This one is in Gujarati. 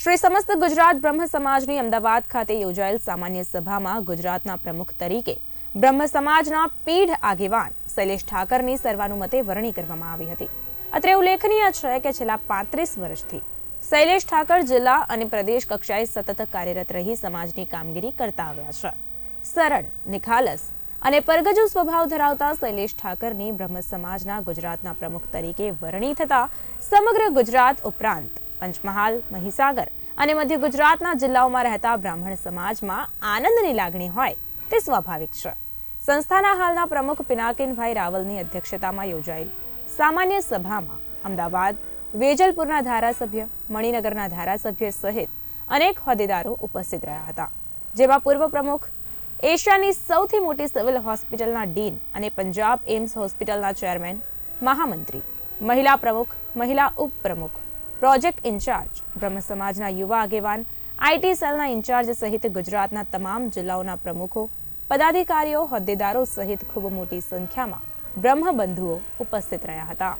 શ્રી સમસ્ત ગુજરાત બ્રહ્મ સમાજની અમદાવાદ ખાતે યોજાયેલ સામાન્ય સભામાં ગુજરાતના પ્રમુખ તરીકે બ્રહ્મ સમાજના પીઢ આગેવાન શૈલેષ ઠાકરની સર્વાનુમતે વરણી કરવામાં આવી હતી. અત્રે ઉલ્લેખનીય છે કે છેલ્લા પાંત્રીસ વર્ષથી શૈલેષ ઠાકર જિલ્લા અને પ્રદેશ કક્ષાએ સતત કાર્યરત રહી સમાજની કામગીરી કરતા આવ્યા છે. સરળ, નિખાલસ અને પરગજુ સ્વભાવ ધરાવતા શૈલેષ ઠાકરની બ્રહ્મ સમાજના ગુજરાતના પ્રમુખ તરીકે વરણી થતા સમગ્ર ગુજરાત ઉપરાંત પંચમહાલ, મહીસાગર અને મધ્ય ગુજરાતના જિલ્લાઓમાં રહેતા બ્રાહ્મણ સમાજમાં આનંદની લાગણી હોય તે સ્વાભાવિક છે. સંસ્થાના હાલના પ્રમુખ પિનાકિનભાઈ રાવલની અધ્યક્ષતામાં યોજાયેલ સામાન્ય સભામાં અમદાવાદ, વેજલપુરના ધારાસભ્ય, મણિનગરના ધારાસભ્ય સહિત અનેક હોદ્દેદારો ઉપસ્થિત રહ્યા હતા. જેમાં પૂર્વ પ્રમુખ, એશિયાની સૌથી મોટી સિવિલ હોસ્પિટલના ડીન અને પંજાબ એમ્સ હોસ્પિટલના ચેરમેન, મહામંત્રી, મહિલા પ્રમુખ, મહિલા ઉપપ્રમુખ પ્રોજેક્ટ ઇન્ચાર્જ, બ્રહ્મ સમાજના યુવા આગેવાન આઈટી સેલના ઇન્ચાર્જ સહિત ગુજરાતના તમામ જિલ્લાઓના પ્રમુખો, પદાધિકારીઓ, હોદ્દેદારો સહિત ખૂબ મોટી સંખ્યામાં બ્રહ્મ બંધુઓ ઉપસ્થિત રહ્યા હતા.